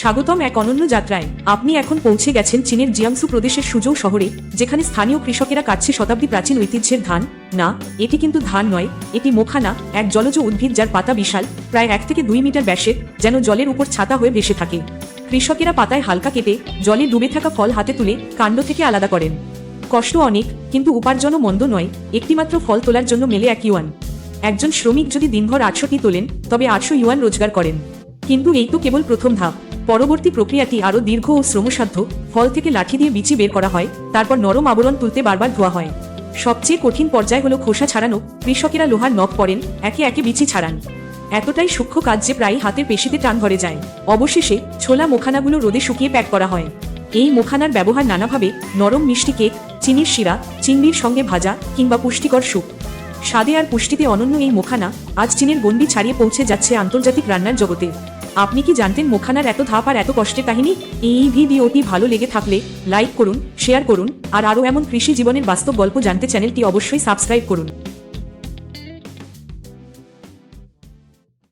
স্বাগতম এক অনন্য যাত্রায়। আপনি এখন পৌঁছে গেছেন চীনের জিয়াংসু প্রদেশের সুজৌ শহরে, যেখানে স্থানীয় কৃষকেরা কাটছে শতাব্দী প্রাচীন ঐতিহ্যের ধান। না, এটি কিন্তু ধান নয়, এটি মোখানা, এক জলজ উদ্ভিদ যার পাতা বিশাল, প্রায় এক থেকে দুই মিটার ব্যাসের যেন জলের উপর ছাতা হয়ে ভেসে থাকে। কৃষকেরা পাতায় হালকা কেটে, জলে ডুবে থাকা ফল হাতে তুলে কাণ্ড থেকে আলাদা করেন। কষ্ট অনেক, কিন্তু উপার্জনও মন্দ নয়, একটিমাত্র ফল তোলার জন্য মেলে এক ইউয়ান। একজন শ্রমিক যদি দিনভর আটশোটি তোলেন, তবে আটশো ইউয়ান রোজগার করেন। কিন্তু এই তো কেবল প্রথম ধাপ। পরবর্তী প্রক্রিয়াটি আরও দীর্ঘ ও শ্রমসাধ্য, ফল থেকে লাঠি দিয়ে বিচি বের করা হয়, তারপর নরম আবরণ তুলতে বারবার ধোয়া হয়। সবচেয়ে কঠিন পর্যায় হলো খোসা ছাড়ানো, কৃষকেরা লোহার নখ পড়েন একে একে বিচি ছাড়ান। এতটাই সূক্ষ্ম কাজ যে প্রায় হাতের পেশিতে টান ধরে যায়। অবশেষে ছোলা মোখানাগুলো রোদে শুকিয়ে প্যাক করা হয়। এই মোখানার ব্যবহার নানাভাবে নরম মিষ্টি কেক, চিনির শিরা, চিংড়ির সঙ্গে ভাজা কিংবা পুষ্টিকর স্যুপ। স্বাদে আর পুষ্টিতে অনন্য এই মোখানা আজ চীনের গণ্ডি ছাড়িয়ে পৌঁছে যাচ্ছে আন্তর্জাতিক রান্নার জগতে। আপনি কি জানতেন মোখানার এত ধাপ আর এত কষ্টের কাহিনী? এই ভিডিওটি ভালো লেগে থাকলে লাইক করুন, শেয়ার করুন, আর আরও এমন কৃষি জীবনের বাস্তব গল্প জানতে চ্যানেলটি অবশ্যই সাবস্ক্রাইব করুন।